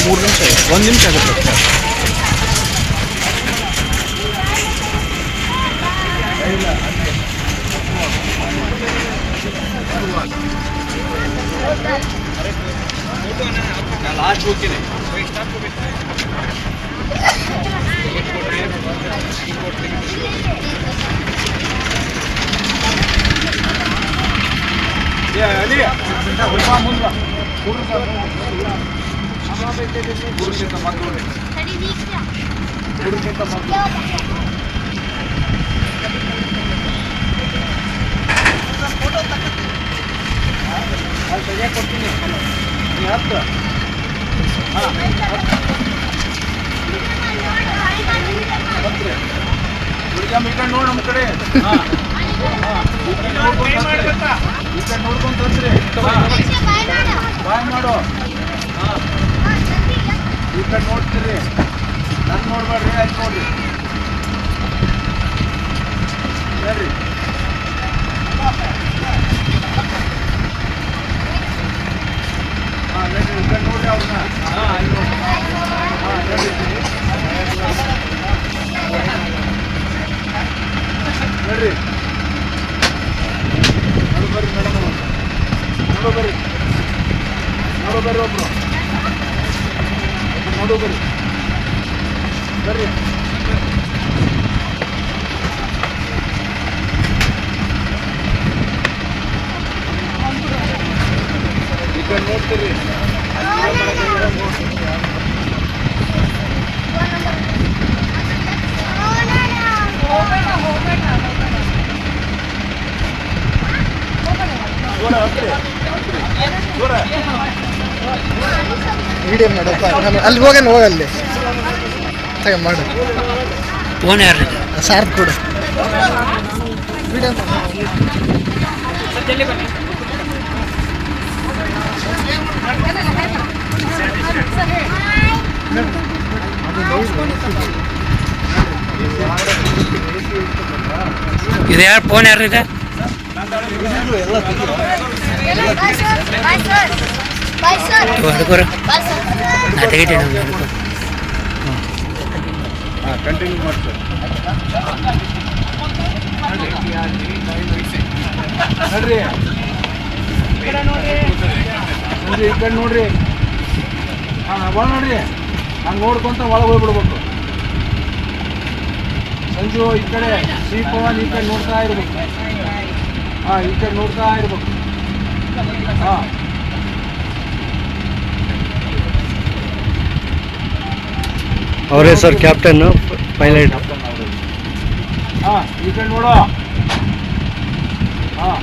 ಮೂರು ನಿಮಿಷ ಒಂದು ನಿಮಿಷ ಆಗುತ್ತೆ ಸರ್ ಲಾಸ್ಟ್ ಓಕೆನೆ ಅಲ್ಲಿಗೆ ಮುಂದೆ ಪುರುಷಿತ ಮಕ್ಕಳು ಪುರುಷಿತ ಮಕ್ಕಳು ಅಲ್ಲಿ ತೆಗಿಯಕ್ಕೆ ಕೊಡ್ತೀನಿ ನೀ ಹತ್ತು ಹಾಂ ಹತ್ರಿ ಹುಡುಗಮ್ಮ ನೋಡಿ ನಮ್ಮ ಕಡೆ ಹಾಂ ಹಾಂ ಈ ಕಡೆ ನೋಡ್ಕೊಂತ ಹತ್ರಿ. ಈ ಕಡೆ ನೋಡ್ಕೊಂತ ಹತ್ರಿ ಬಾಯ್ ಮಾಡು ಹಾಂ ಈ ಕಡೆ ನೋಡ್ತೀರಿ ನನ್ನ ನೋಡ್ಬೇಡ್ರಿ ಅಲ್ಲಿ ನೋಡ್ರಿ ಹೇಳ್ರಿ ಹಾಂ ನಡ್ರಿ ಈ ಕಡೆ ನೋಡ್ರಿ ಅವ್ರನ್ನ ಹಾಂ ಅಲ್ಲಿ ನೋಡ್ರಿ ಹಾಂ ನಡ್ರಿ ನಡ್ರಿ ನೋಡು ಬರ್ರಿ ಮೇಡಮ್ ನೋಡು ಬರ್ರಿ ನೋಡು ಬರ್ರಿ ಒಬ್ರು ಒಬ್ರು ನೋಡು ಬರ್ರಿ ಬರ್ರಿ ಈ ಕಡೆ ನೋಡ್ತೀರಿ ದೂರ ಹತ್ರಿ ದೂರ ವಿಡಿಯೋ ಮಾಡಪ್ಪ ನಾನು ಅಲ್ಲಿ ಹೋಗೋಣ ಹೋಗಲ್ಲಿ ತಗ ಮಾಡು. ಫೋನ್ ಯಾರು ಸಾರ್ ಕೊಡು. ಇದು ಯಾರು ಫೋನ್ ಯಾರು ಇದೆ ಹುಡುಗರು ನಾ ತೆಗಿತೇನೆ ಒಂದು ಹುಡುಗರು ಹಾಂ ಕಂಟಿನ್ಯೂ ಮಾಡ್ತಾರೆ ನೋಡ್ರಿ. ನೋಡ್ರಿ ಈ ಕಡೆ ನೋಡ್ರಿ. ಹಾಂ ಒಳ ನೋಡ್ರಿ. ಹಂಗೆ ನೋಡ್ಕೊಂತ ಒಳಗೆ ಹೋಗ್ಬಿಡ್ಬೇಕು. ಸಂಜು ಈ ಕಡೆ ಶ್ರೀ ಪವನ್ ಈ ಕಡೆ ನೋಡ್ತಾ ಇರ್ಬೇಕು. ಹಾಂ ಈ ಕಡೆ ನೋಡ್ತಾ ಇರ್ಬೇಕು. ಹಾಂ. ಅವರೇ ಸರ್ ಕ್ಯಾಪ್ಟನ್ ಪೈಲಟ್. ಹಾಂ ಈ ಹಾಂ.